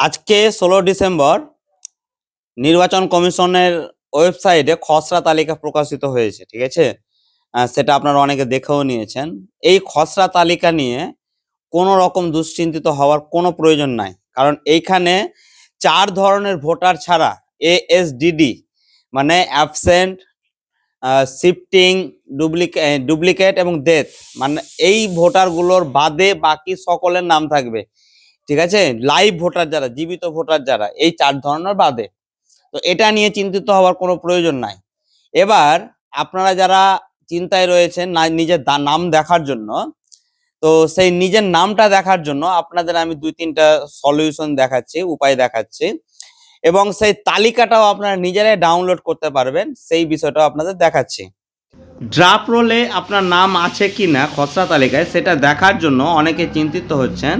আজকে ষোলো ডিসেম্বর নির্বাচন কমিশনের ওয়েবসাইটে খসড়া তালিকা প্রকাশিত হয়েছে, ঠিক আছে? সেটা আপনারা অনেকে দেখেও নিয়েছেন। এই খসড়া তালিকা নিয়ে কোনো রকম দুশ্চিন্তিত হওয়ার কোনো প্রয়োজন নাই। কারণ এইখানে চার ধরনের ভোটার ছাড়া এএসডিডি মানে অ্যাবসেন্ট শিফটিং ডুপ্লিকেট ডুপ্লিকেট এবং ডেথ মানে এই ভোটারগুলোর বাদে বাকি সকলের নাম থাকবে। ঠিক আছে? লাইভ ভোটার যারা, জীবিত ভোটার যারা, এই চার ধরনের বাদে। তো এটা নিয়ে চিন্তিত হওয়ার কোনো প্রয়োজন নাই। এবার আপনারা যারা চিন্তায় রয়েছেন না, নিজের নাম দেখার জন্য, তো সেই নিজের নামটা দেখার জন্য আপনাদের আমি দুই তিনটা সলিউশন দেখাচ্ছি, উপায় দেখাচ্ছি। এবং সেই তালিকাটাও আপনারা নিজেরাই ডাউনলোড করতে পারবেন, সেই বিষয়টাও আপনাদের দেখাচ্ছি। ড্রাফট রোলে আপনার নাম আছে কি না খসড়া তালিকায়, সেটা দেখার জন্য অনেকে চিন্তিত হচ্ছেন।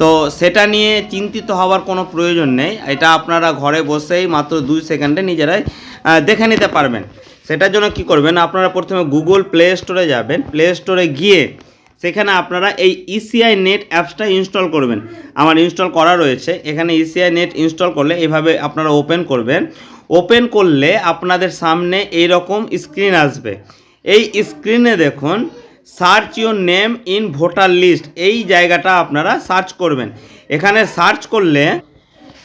তো সেটা নিয়ে চিন্তিত হওয়ার কোনো প্রয়োজন নেই। এটা আপনারা ঘরে বসেই মাত্র দুই সেকেন্ডে নিজেরাই দেখে নিতে পারবেন। সেটার জন্য কি করবেন? আপনারা প্রথমে গুগল প্লে স্টোরে যাবেন। প্লে স্টোরে গিয়ে সেখানে আপনারা এই E ইসিআই নেট অ্যাপসটা ইনস্টল করবেন। আমার ইনস্টল করা রয়েছে। এখানে E ইসিআই নেট ইনস্টল করলে এইভাবে আপনারা ওপেন করবেন। ওপেন করলে আপনাদের সামনে এই রকম স্ক্রিন আসবে। এই স্ক্রিনে দেখুন search your name in voter list. এই জায়গাটা আপনারা সার্চ করবেন। এখানে সার্চ করলে,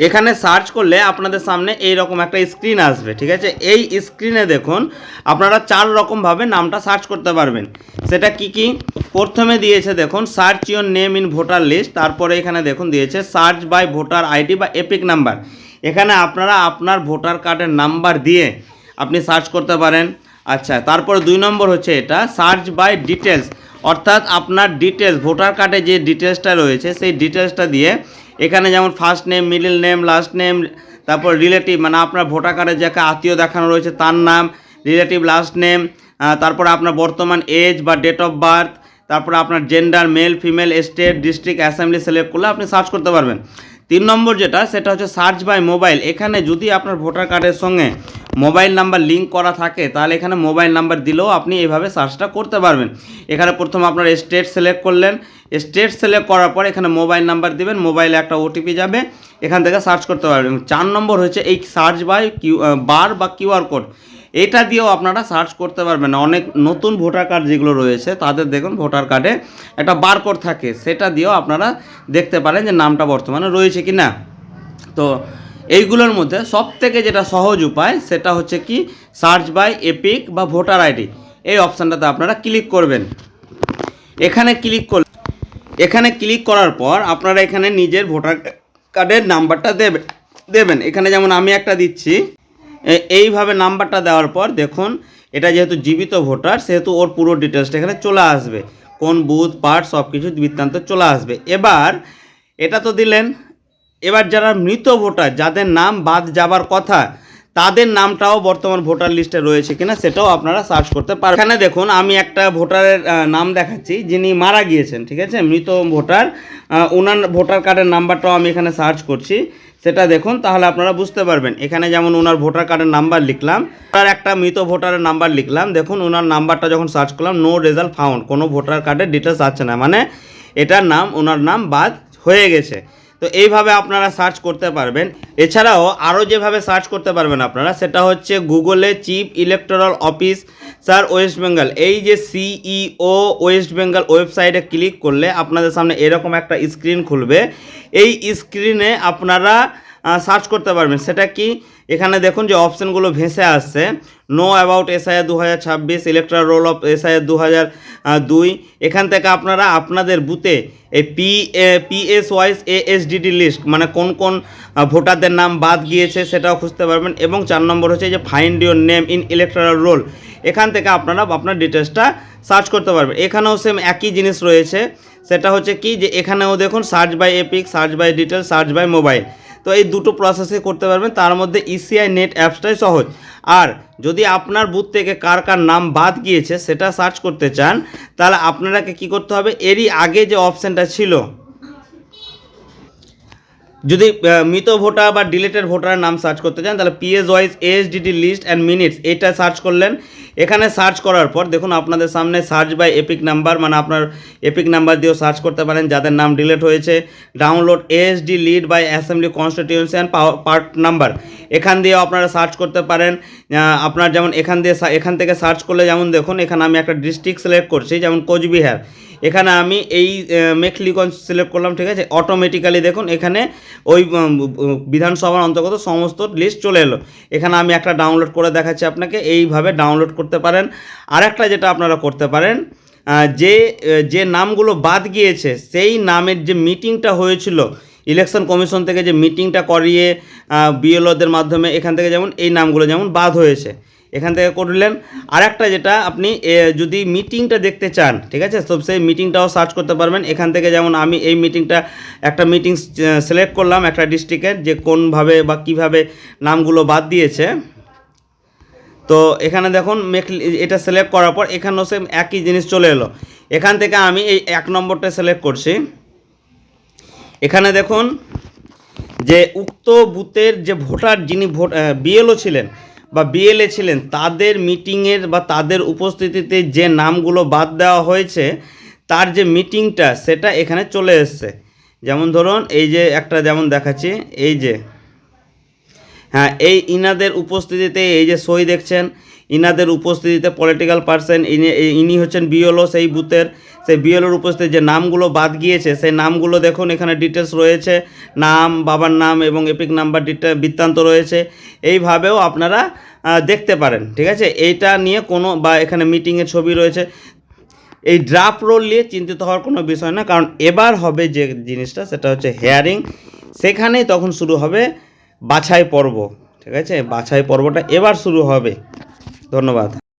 এখানে সার্চ করলে আপনাদের সামনে এই রকম একটা স্ক্রিন আসবে, ঠিক আছে? এই স্ক্রিনে দেখুন, আপনারা চার রকমভাবে নামটা সার্চ করতে পারবেন। সেটা কি কি? প্রথমে দিয়েছে দেখুন, search your name in voter list, তারপরে এখানে দেখুন দিয়েছে, সার্চ বাই ভোটার আইডি বা এপিক নাম্বার। এখানে আপনারা আপনার ভোটার কার্ডের নাম্বার দিয়ে আপনি সার্চ করতে পারেন। আচ্ছা তারপর দুই নম্বর হচ্ছে এটা সার্চ বাই ডিটেলস অর্থাৎ আপনার ডিটেলস ভোটার কার্ডে যে ডিটেলসটা রয়েছে, সেই ডিটেলসটা দিয়ে এখানে যেমন first name middle name last name তারপর রিলেটিভ মানে আপনার ভোটার কার্ডে যাকে আত্মীয় দেখানো রয়েছে, তার নাম রিলেটিভ লাস্ট নেম তারপর আপনার বর্তমান এজ বা ডেট অফ বার্থ তারপরে আপনার gender male female state district assembly select করলে আপনি সার্চ করতে পারবেন। তিন নম্বর যেটা, সেটা হচ্ছে সার্চ বাই মোবাইল এখানে যদি আপনার ভোটার কার্ডের সঙ্গে মোবাইল নাম্বার লিঙ্ক করা থাকে, তাহলে এখানে মোবাইল নাম্বার দিলেও আপনি এইভাবে সার্চটা করতে পারবেন। এখানে প্রথম আপনার স্টেট সিলেক্ট করলেন। স্টেট সিলেক্ট করার পর এখানে মোবাইল নাম্বার দিবেন মোবাইলে একটা ওটিপি যাবে, এখান থেকে সার্চ করতে পারবেন। চার নম্বর হচ্ছে এই সার্চ বাই কিউ বার বা কিউআর কোড এটা দিয়েও আপনারা সার্চ করতে পারবেন। অনেক নতুন ভোটার কার্ড যেগুলো রয়েছে, তাদের দেখুন ভোটার কার্ডে একটা বারকোড থাকে। সেটা দিয়েও আপনারা দেখতে পারেন যে নামটা বর্তমানে রয়েছে কি না তো এইগুলোর মধ্যে সব থেকে যেটা সহজ উপায়, সেটা হচ্ছে কি সার্চ বাই এপিক বা ভোটার আইডি এই অপশানটাতে আপনারা ক্লিক করবেন। এখানে ক্লিক করলে, এখানে ক্লিক করার পর আপনারা এখানে নিজের ভোটার কার্ডের নাম্বারটা দেবেন দেবেন। এখানে যেমন আমি একটা দিচ্ছি এইভাবে নাম্বারটা দেওয়ার পর দেখুন, এটা যেহেতু জীবিত ভোটার, সেহেতু ওর পুরো ডিটেলসটা এখানে চলে আসবে। কোন বুথ, পার্ট সব কিছু বৃত্তান্ত চলে আসবে। এবার, এটা তো দিলেন, এবার যারা মৃত ভোটার, যাদের নাম বাদ যাবার কথা তাদের নামটাও বর্তমান ভোটার লিস্টে রয়েছে কিনা সেটাও আপনারা সার্চ করতে পারেন এখানে দেখুন, আমি একটা ভোটারের নাম দেখাচ্ছি, যিনি মারা গিয়েছেন, ঠিক আছে? মৃত ভোটার। ওনার ভোটার কার্ডের নাম্বারটাও আমি এখানে সার্চ করছি। সেটা দেখুন, তাহলে আপনারা বুঝতে পারবেন। এখানে যেমন ওনার ভোটার কার্ডের নাম্বার লিখলাম আর একটা মৃত ভোটারের নাম্বার লিখলাম। দেখুন ওনার নাম্বারটা যখন সার্চ করলাম নো রেজাল্ট ফাউন্ড কোনো ভোটার কার্ডের ডিটেলস আছে না। মানে এটার নাম ওনার নাম বাদ হয়ে গেছে। তো এইভাবে আপনারা সার্চ করতে পারবেন। এছাড়াও আরও যেভাবে সার্চ করতে পারবেন আপনারা, সেটা হচ্ছে গুগলে chief electoral office sir West Bengal এই যে সিইও ওয়েস্ট বেঙ্গল ওয়েবসাইটে ক্লিক করলে আপনাদের সামনে এরকম একটা স্ক্রিন খুলবে। এই স্ক্রিনে আপনারা সার্চ করতে পারবেন। সেটা কি? এখানে দেখুন যে অপশানগুলো ভেসে আসছে। নো অ্যাবাউট এসআইআর দু হাজার ছাব্বিশ ইলেকট্রাল রোল অফ এসআইআর দু হাজার দুই। এখান থেকে আপনারা আপনাদের বুথে এই P PS wise ASDD list মানে কোন কোন ভোটারদের নাম বাদ গিয়েছে সেটাও খুঁজতে পারবেন। এবং চার নম্বর হচ্ছে যে find your name in electoral roll এখান থেকে আপনারা আপনার ডিটেলসটা সার্চ করতে পারবেন। এখানেও সেম একই জিনিস রয়েছে। সেটা হচ্ছে কি যে এখানেও দেখুন search by EPIC search by detail search by mobile তো এই দুটো প্রসেসে করতে পারবেন, তার মধ্যে ইসিআই নেট অ্যাপসটাই সহজ। আর যদি আপনার বুথ থেকে কার কার নাম বাদ গিয়েছে, সেটা সার্চ করতে চান, তাহলে আপনারাকে কি করতে হবে, এরই আগে যে অপশানটা ছিল যদি মৃত ভোটার বা ডিলেটেড ভোটারের নাম সার্চ করতে চান, তাহলে PS wise ASDD list and minutes এটা সার্চ করলেন। এখানে সার্চ করার পর দেখুন আপনাদের সামনে সার্চ বাই এপিক নাম্বার মানে আপনার এপিক নাম্বার দিয়েও সার্চ করতে পারেন, যাদের নাম ডিলেট হয়েছে। Download ASD lead by assembly constituency and part number এখান দিয়েও আপনারা সার্চ করতে পারেন। আপনার যেমন এখান দিয়ে এখান থেকে সার্চ করলে যেমন দেখুন, এখানে আমি একটা ডিস্ট্রিক্ট সিলেক্ট করছি, যেমন কোচবিহার। এখানে আমি এই মেখলিগঞ্জ সিলেক্ট করলাম, ঠিক আছে? অটোমেটিক্যালি দেখুন, এখানে ওই বিধানসভার অন্তর্গত সমস্ত লিস্ট চলে এলো। এখানে আমি একটা ডাউনলোড করে দেখাচ্ছি আপনাকে, এইভাবে ডাউনলোড করতে পারেন। আরেকটা যেটা আপনারা করতে পারেন যে যে নামগুলো বাদ গিয়েছে, সেই নামের যে মিটিংটা হয়েছিল ইলেকশন কমিশন থেকে যে মিটিংটা করিয়ে বিএলওদের মাধ্যমে এখান থেকে যেমন এই নামগুলো যেমন বাদ হয়েছে। এখান থেকে করলেন আরেকটা যেটা আপনি যদি মিটিংটা দেখতে চান, ঠিক আছে? তো সেই মিটিংটাও সার্চ করতে পারবেন। এখান থেকে যেমন আমি এই মিটিংটা একটা মিটিং সিলেক্ট করলাম একটা ডিস্ট্রিক্টের যে কোনভাবে বা কীভাবে নামগুলো বাদ দিয়েছে। তো এখানে দেখুন মেক এটা সিলেক্ট করার পর এখানেও সেম একই জিনিস চলে এলো। এখান থেকে আমি এই এক নম্বরটা সিলেক্ট করছি। এখানে দেখুন, যে উক্ত বুথের যে ভোটার যিনি ভোট বিএলও ছিলেন বা বিএলএ ছিলেন, তাদের মিটিংয়ের বা তাদের উপস্থিতিতে যে নামগুলো বাদ দেওয়া হয়েছে, তার যে মিটিংটা সেটা এখানে চলে এসছে। যেমন ধরুন, এই যে একটা যেমন দেখাচ্ছি, এই যে হ্যাঁ এই ইনাদের উপস্থিতিতে এই যে সই দেখছেন ইনাদের উপস্থিতিতে পলিটিক্যাল পার্সন ইনি হচ্ছেন বিএলও, সেই বুথের, সেই বিএলওর উপস্থিতি যে নামগুলো বাদ গিয়েছে, সেই নামগুলো দেখুন, এখানে ডিটেলস রয়েছে, নাম, বাবার নাম এবং এপিক নাম্বার ডিটে বৃত্তান্ত রয়েছে, এইভাবেও আপনারা দেখতে পারেন, ঠিক আছে? এইটা নিয়ে কোনো, বা এখানে মিটিংয়ের ছবি রয়েছে। এই ড্রাফট রোল নিয়ে চিন্তিত হওয়ার কোনো বিষয় না, কারণ এবার হবে যে জিনিসটা, সেটা হচ্ছে হেয়ারিং সেখানেই তখন শুরু হবে বাছাই পর্ব, ঠিক আছে? বাছাই পর্বটা এবার শুরু হবে। ধন্যবাদ।